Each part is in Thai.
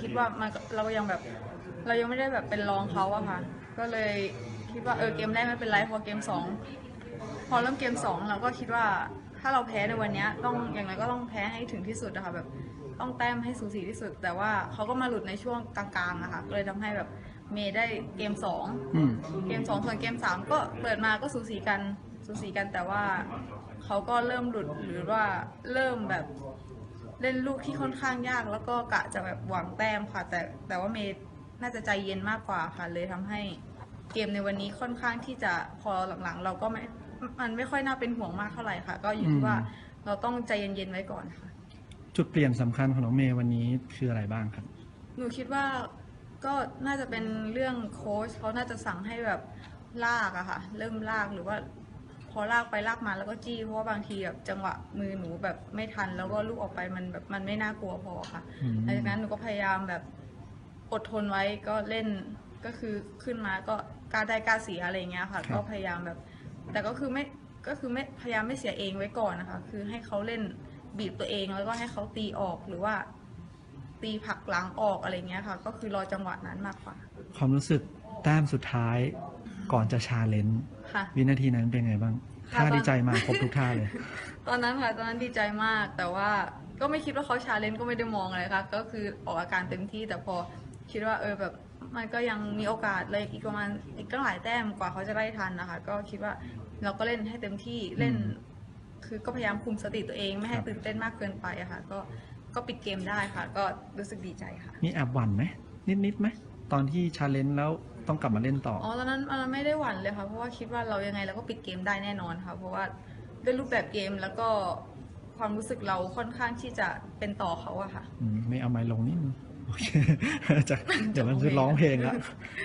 คิดว่ามันเรายังแบบ เรายังไม่ได้แบบเป็นรองเขาอะค่ะ ก็เลยคิดว่าเออเกมแรกไม่เป็นไรพอเกมสองพอเริ่มเกมสองเราก็คิดว่าถ้าเราแพ้ในวันเนี้ยต้องอย่างไรก็ต้องแพ้ให้ถึงที่สุดอะค่ะแบบต้องแต้มให้สูสีที่สุด แต่ว่าเขาก็มาหลุดในช่วงกลางๆอะค่ะก็เลยทำให้แบบเมย์ได้เกมสองอืมเกมสองส่วนเกมสามก็เปิดมาก็สูสีกันสูสีกันแต่ว่าเขาก็เริ่มหลุดหรือว่าเริ่มแบบ เล่นลูกที่ค่อนข้างยาก แล้วก็กะจะแบบหวังแต้มค่ะ แต่แต่ว่าเมย์น่าจะใจเย็นมากกว่าค่ะ เลยทำให้เกมในวันนี้ค่อนข้างที่จะพอหลังๆ เราก็ไม่มันไม่ค่อยน่าเป็นห่วงมากเท่าไหร่ค่ะ ก็อยู่ที่ว่าเราต้องใจเย็นๆไว้ก่อนค่ะ จุดเปลี่ยนสำคัญของน้องเมย์วันนี้คืออะไรบ้างครับ หนูคิดว่าก็น่าจะเป็นเรื่องโค้ชเขาน่าจะสั่งให้แบบลากอะค่ะ เริ่มลากหรือว่า พอลากไปลากมาแล้วก็จี้เพราะว่าบางทีแบบจังหวะมือหนูแบบไม่ทัน แล้วก็ลูกออกไปมันแบบมันไม่น่ากลัวพอค่ะอืมหลังจากนั้นหนูก็พยายามแบบอดทนไว้ก็เล่นก็คือขึ้นมาก็กล้าได้กล้าเสียอะไรอย่างเงี้ยค่ะครับก็พยายามแบบ แต่ก็คือไม่ก็คือไม่พยายามไม่เสียเองไว้ก่อนนะคะ คือให้เขาเล่นบีบตัวเองแล้วก็ให้เขาตีออกหรือว่า ตีผลักหลังออกอะไรเงี้ยค่ะ ก็คือรอจังหวะนั้นมากกว่า ความรู้สึกแต้มสุดท้าย ก่อนจะชาเลนจ์ค่ะ วินาทีนั้นเป็นไงบ้างค่ะท่าตอน ดีใจมาครบทุกท่าเลย ตอนนั้นค่ะตอนนั้นดีใจมาก แต่ว่าก็ไม่คิดว่าเขาชาเลนจ์ก็ไม่ได้มองอะไรค่ะก็คือออกอาการเต็มที่ แต่พอคิดว่าเออแบบมันก็ยังมีโอกาสเลยอีกประมาณอีกตั้งหลายแต้มกว่าเขาจะได้ทันนะคะ ก็คิดว่าเราก็เล่นให้เต็มที่เล่น อืมคือก็พยายามคุมสติตัวเองไม่ให้ครับ ตื่นเต้นมากเกินไปอะค่ะ ก็ก็ปิดเกมได้ค่ะ ก็รู้สึกดีใจค่ะ มีแอบหวั่นไหมนิดนิดๆไหม ตอนที่ชาเลนจ์แล้วต้องกลับมาเล่นต่อ อ๋อ ตอนนั้นตอนนั้นไม่ได้หวั่นเลยค่ะ เพราะว่าคิดว่าเรายังไงเราก็ปิดเกมได้แน่นอนค่ะ เพราะว่าด้วยรูปแบบเกมแล้วก็ความรู้สึกเราค่อนข้างที่จะเป็นต่อเขาอะค่ะ อืมไม่เอาไม้ลงนิดนึงโอเคจะเดี๋ยวมันจะร้องเพลงแล้ว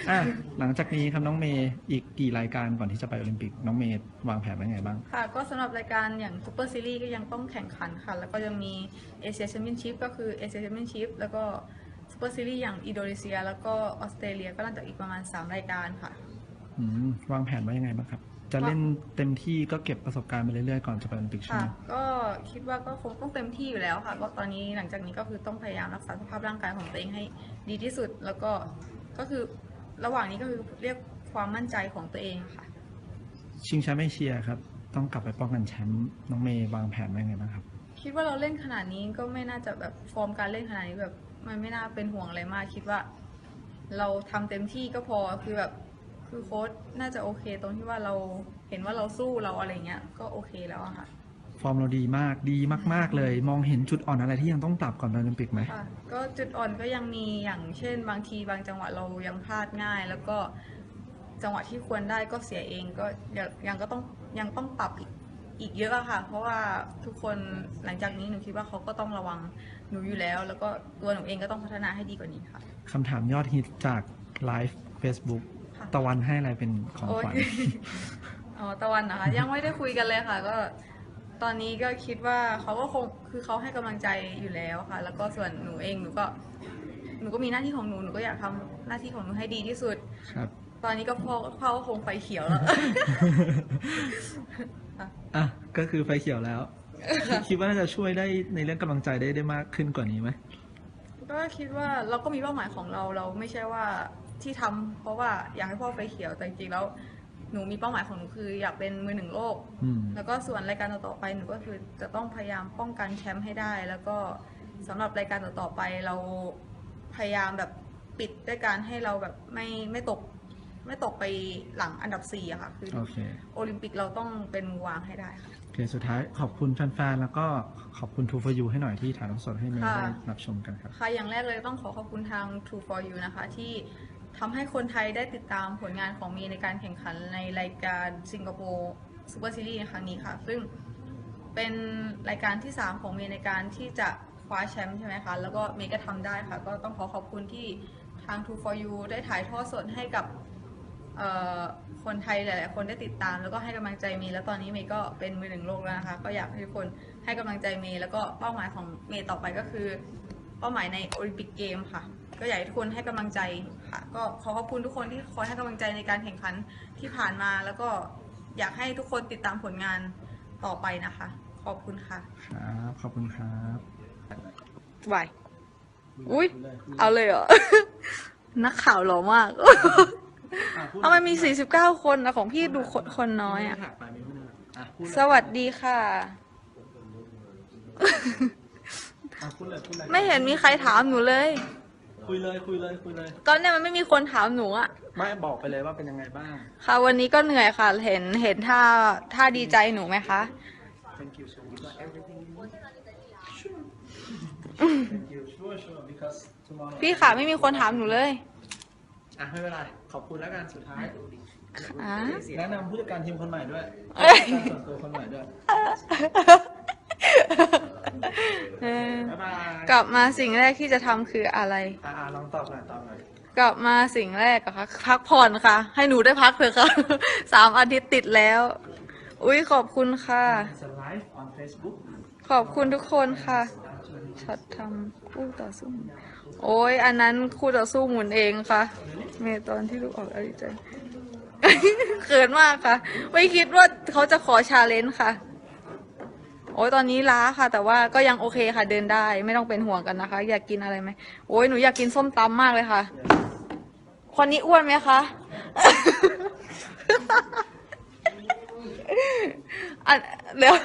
อะหลังจากนี้ครับน้องเมย์อีกกี่รายการก่อนที่จะไปโอลิมปิก น้องเมย์วางแผนไว้ไงบ้าง ค่ะ ก็สำหรับรายการอย่างซูเปอร์ซีรีส์ก็ยังต้องแข่งขันค่ะ แล้วก็ยังมีเอเชียแชมเปี้ยนชิพก็คือเอเชียแชมเปี้ยนชิพแล้วก็ ซูเปอร์ซีรีส์อย่างอินโดนีเซีย แล้วก็ออสเตรเลียก็น่าจะอีกประมาณ 3 รายการค่ะอืมวางแผนไว้ยังไงบ้างครับ จะเล่นเต็มที่ก็เก็บประสบการณ์ไปเรื่อยๆก่อนจะไปโอลิมปิกใช่ค่ะไหมก็คิดว่าก็คงต้องเต็มที่อยู่แล้วค่ะ ก็ตอนนี้หลังจากนี้ก็คือต้องพยายามรักษาสภาพร่างกายของตัวเองให้ดีที่สุด แล้วก็ก็คือระหว่างนี้ก็คือเรียกความมั่นใจของตัวเองค่ะ ชิงแชมป์เอเชียครับ ต้องกลับไปป้องกันแชมป์น้องเมย์วางแผนไว้ยังไงบ้างครับ คิดว่าเราเล่นขนาดนี้ก็ไม่น่าจะแบบฟอร์มการเล่นขนาดนี้แบบ มันไม่น่าเป็นห่วงอะไรมากคิดว่า เราทำเต็มที่ก็พอคือแบบคือโค้ชน่าจะโอเค ตรงที่ว่าเราเห็นว่าเราสู้เราอะไรเงี้ยก็โอเคแล้วอะค่ะฟอร์มเราดีมากดีมาก ๆ เลย มองเห็นจุดอ่อนอะไรที่ยังต้องปรับก่อนไปโอลิมปิกไหมค่ะก็จุดอ่อนก็ยังมีอย่างเช่น บางทีบางจังหวะเรายังพลาดง่าย แล้วก็จังหวะที่ควรได้ก็เสียเองก็ยังยังก็ต้องยังต้องปรับอีก อีกเยอะอะค่ะ เพราะว่าทุกคนหลังจากนี้หนูคิดว่าเขาก็ต้องระวังหนูอยู่แล้ว แล้วก็ตัวหนูเองก็ต้องพัฒนาให้ดีกว่านี้ค่ะ คำถามยอดฮิตจากไลฟ์ Facebook ค่ะ ตะวันให้อะไรเป็นของโอ๊ยขวัญอ๋อตะวันนะคะ ยังไม่ได้คุยกันเลยค่ะ ก็ตอนนี้ก็คิดว่าเขาก็คงคือเขาให้กำลังใจอยู่แล้วค่ะ แล้วก็ส่วนหนูเองหนูก็ หนูก็มีหน้าที่ของหนูหนูก็อยากทำหน้าที่ของหนูให้ดีที่สุด ครับ ตอนนี้ก็พ่อพ่อก็คงไฟเขียวแล้ว อะก็คือไฟเขียวแล้ว คิดว่าน่าจะช่วยได้ในเรื่องกำลังใจได้ได้มากขึ้นกว่านี้ไหมก็คิดว่าเราก็มีเป้าหมายของเราเราไม่ใช่ว่าที่ทำเพราะว่าอยากให้พ่อไฟเขียวแต่จริงๆแล้วหนูมีเป้าหมายของหนูคืออยากเป็นมือหนึ่งโลกอืมแล้วก็ส่วนรายการต่อๆไปหนูก็คือจะต้องพยายามป้องกันแชมป์ให้ได้ แล้วก็สำหรับรายการต่อๆไปเราพยายามแบบปิดด้วยการให้เราแบบไม่ไม่ตก ไม่ตกไปหลังอันดับสี่อะค่ะ คือโอเคโอลิมปิกเราต้องเป็นมือวางให้ได้ค่ะ โอเค สุดท้ายขอบคุณแฟนๆ แล้วก็ขอบคุณ True for You ให้หน่อยที่ถ่ายทอดสดให้เมย์ค่ะ ได้รับชมกันครับ ค่ะอย่างแรกเลยต้องขอขอบคุณทาง True for You นะคะ ที่ทำให้คนไทยได้ติดตามผลงานของเมย์ในการแข่งขันในรายการสิงคโปร์ซูเปอร์ซีรีส์ในครั้งนี้ค่ะ ซึ่งเป็นรายการที่ 3 ของเมย์ในการที่จะคว้าแชมป์ใช่ไหมคะ แล้วก็เมย์ก็ทำได้ค่ะ ก็ต้องขอขอบคุณที่ทาง True for You ได้ถ่ายทอดสดให้กับเอ่อ คนไทยหลาย ๆ คนได้ติดตาม แล้วก็ให้กำลังใจเมย์แล้วตอนนี้เมย์ก็เป็นมือหนึ่งโลกแล้วนะคะก็อยากให้ทุกคนให้กำลังใจเมย์แล้วก็เป้าหมายของเมย์ต่อไปก็คือ เป้าหมายในโอลิมปิกเกมค่ะ ก็อยากให้ทุกคนให้กำลังใจค่ะ ก็ขอขอบคุณทุกคนที่คอยให้กำลังใจในการแข่งขันที่ผ่านมา แล้วก็อยากให้ทุกคนติดตามผลงานต่อไปนะคะ ขอบคุณค่ะครับขอบคุณครับบายอุ้ยคุเลยคุยเลยเอาเลยเหรอนักข่าวหล่อมาก อะพูดทำไมมี 49 คนนะของพี่ดูคนคนน้อยอะ ไม่ได้หักไปไม่ได้อะพูดเลยสวัสดีค่ะ อะพูดเลยพูดเลยไม่เห็นมีใครถามหนูเลย คุยเลยคุยเลยคุยเลย ตอนเนี้ยมันไม่มีคนถามหนูอะไม่บอกไปเลยว่าเป็นยังไงบ้าง ค่ะ วันนี้ก็เหนื่อยค่ะ เห็นเห็นท่าท่าดีใจหนูไหมคะ thank you so much everything you need thank you sure sure because tomorrow พี่ค่ะไม่มีคนถามหนูเลย อะไม่เป็นไรขอบคุณแล้วกันสุดท้ายอะแนะนำผู้จัดการทีมคนใหม่ด้วยเอ้ยผู้จัดการส่วนตัวคนใหม่ด้วยเออบ๊ายบายกลับมาสิ่งแรกที่จะทำคืออะไร อ่าลองตอบหน่อยตอบหน่อยกลับมาสิ่งแรกอะค่ะพักผ่อนค่ะ ให้หนูได้พักเถอะค่ะ สามอาทิตย์ติดแล้ว อุ้ยขอบคุณค่ะ It's a live on Facebook ขอบคุณทุกคนค่ะช็อตทำคู่ต่อสู้โอ้ยอันนั้นคู่ต่อสู้หมุนเองค่ะ เเมตอนที่ลูกออกอะไรใจเขินมากค่ะ ไม่คิดว่าเขาจะขอชาเลนจ์ค่ะ โอ้ยตอนนี้ล้าค่ะ แต่ว่าก็ยังโอเคค่ะ เดินได้ไม่ต้องเป็นห่วงกันนะคะ อยากกินอะไรไหมโอ้ยหนูอยากกินส้มตำมากเลยค่ะ คนนี้อ้วนไหมคะ อันเดี๋ยว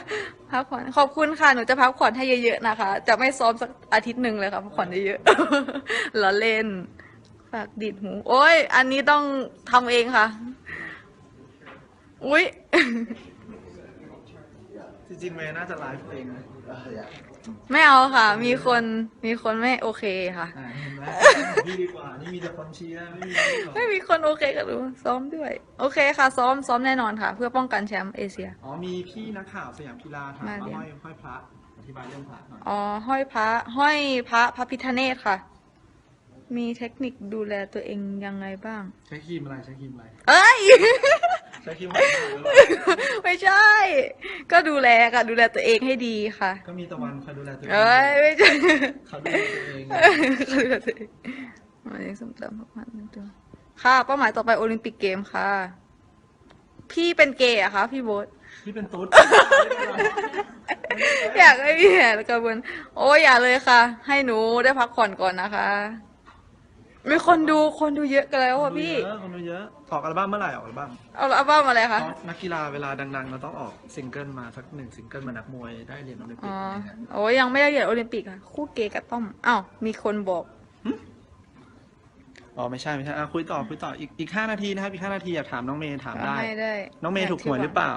พักผ่อนขอบคุณค่ะ หนูจะพักผ่อนให้เยอะๆนะคะ จะไม่ซ้อมสักอาทิตย์หนึ่งเลยค่ะพักผ่อนเยอะๆล้อเล่น ฝากดีดหู โอ้ย อันนี้ต้องทำเองค่ะ อุ๊ยจริงๆเมย์น่าจะไลฟ์เองนะไม่เอาค่ะ มีคน มีคนไม่โอเคค่ะ อ่าเห็นไหมพี่ดีกว่า นี่มีแต่คนเชียร์ไม่มีพี่หรอกไม่มีคนโอเคกับหนูซ้อมด้วย โอเคค่ะ ซ้อม ซ้อมแน่นอนค่ะ เพื่อป้องกันแชมป์เอเชีย อ๋อ มีพี่นักข่าวสยามกีฬาถามมาว่าเรียน ห้อยห้อยพระอธิบายเรื่องพระหน่อย อ๋อ ห้อยพระ ห้อยพระพระพิธเนศค่ะ มีเทคนิคดูแลตัวเองยังไงบ้าง ใช้ครีมอะไรใช้ครีมอะไรเอ้ย ใช้ครีมอะไรหรือว่าไม่ใช่ ก็ดูแลค่ะดูแลตัวเองให้ดีค่ะ ก็มีตะวันคอยดูแลตัวเองเอ้ยไม่ใช่เขาดูแลตัวเองเขาดูแลตัวเองมาเลี้ยงสมตำพักผ่อนหนึ่งตัวค่ะ เป้าหมายต่อไปโอลิมปิกเกมค่ะ พี่เป็นเกย์เหรอะคะพี่โบ๊ทพี่เป็นตุ๊ดอยากให้พี่แหนกระบวนโอ้ยอย่าเลยค่ะ ให้หนูได้พักผ่อนก่อนนะคะ มีคนดูคนดูเยอะกันแล้วอะพี่ คนดูเยอะคนดูเยอะออกอัลบั้มเมื่อไหร่ออกอัลบั้มเอาอัลบั้มอะไรคะเพราะนักกีฬาเวลาดังๆ เราต้องออกซิงเกิลมาสักหนึ่งซิงเกิลมานักมวยได้เหรียญโอลิมปิอ๋กออะไรเงี้ยโอ้ยยังไม่ได้เหรียญโอลิมปิกค่ะ คู่เกย์กับต้อมอ้าวมีคนบอก อ๋อไม่ใช่ไม่ใช่อะคุยต่อคุยต่ออีกอีกห้านาทีนะครับอีกห้านาทีอยากถามน้องเมย์ถามได้ให้ได้น้องเมย์ถูกหวยหรือเปล่า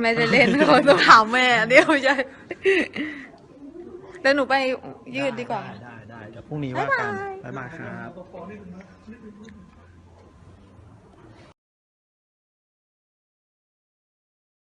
ไม่ได้เล่นเขาต้องถามแม่เดี๋ยวไม่ใช่แล้วหนูไปยืดดีกว่า ได้ได้ได้ เดี๋ยวพรุ่งนี้ว่ากันบ๊ายบายบ๊ายบายครับ